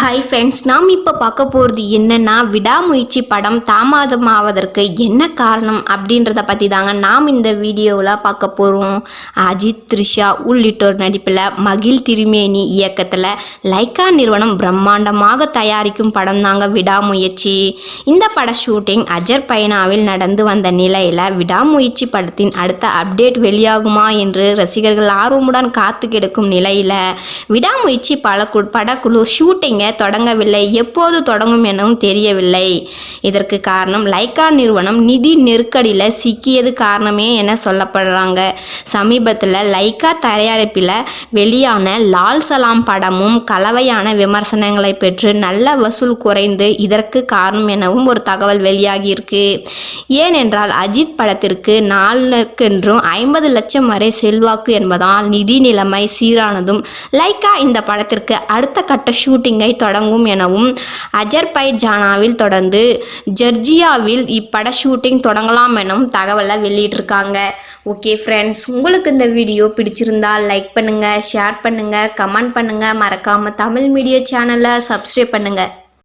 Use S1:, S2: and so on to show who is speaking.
S1: Hi friends நாம் இப்போ பார்க்க போகிறது என்னென்னா விடாமுயற்சி படம் தாமதமாவதற்கு என்ன காரணம் அப்படின்றத பற்றி தாங்க நாம் இந்த வீடியோவில் பார்க்க போகிறோம் அஜித் த்ரிஷா உள்ளிட்டோர் நடிப்பில் மகிழ் திருமேனி இயக்கத்தில் லைக்கா நிறுவனம் பிரம்மாண்டமாக தயாரிக்கும் படம் தாங்க விடாமுயற்சி. இந்த பட ஷூட்டிங் அஜர் பைனாவில் நடந்து வந்த நிலையில் விடாமுயற்சி படத்தின் அடுத்த அப்டேட் வெளியாகுமா என்று ரசிகர்கள் ஆர்வமுடன் காத்து கிடக்கும் நிலையில் விடாமுயற்சி பல படக்குழு ஷூட்டிங்கை தொடங்கவில்லை. எப்போது தொடங்கும் எனவும் தெரியவில்லை. இதற்கு காரணம் லைக்கா நிறுவனம் நிதி நெருக்கடியில் சிக்கியது காரணமே என சொல்லப்படுறாங்க. சமீபத்தில் லைக்கா தயாரிப்பில் வெளியான லால் சலாம் படமும் கலவையான விமர்சனங்களை பெற்று நல்ல வசூல் குறைந்து இதற்கு காரணம் எனவும் ஒரு தகவல் வெளியாகியிருக்கு. ஏனென்றால் அஜித் படத்திற்கு நாளுக்கென்றும் ஐம்பது லட்சம் வரை செல்வாக்கு என்பதால் நிதி நிலைமை சீரானதும் லைக்கா இந்த படத்திற்கு அடுத்த கட்ட ஷூட்டிங்கை தொடங்கும் எனவும் அஜர்பைஜானாவில் தொடர்ந்து ஜெர்ஜியாவில் இப்பட ஷூட்டிங் தொடங்கலாம் எனவும் தகவலை வெளியிட்டிருக்காங்க. ஓகே ஃப்ரெண்ட்ஸ் உங்களுக்கு இந்த வீடியோ பிடிச்சிருந்தா லைக் பண்ணுங்கள் ஷேர் பண்ணுங்கள் கமெண்ட் பண்ணுங்கள் மறக்காமல் தமிழ் மீடியா சேனலை சப்ஸ்கிரைப் பண்ணுங்கள்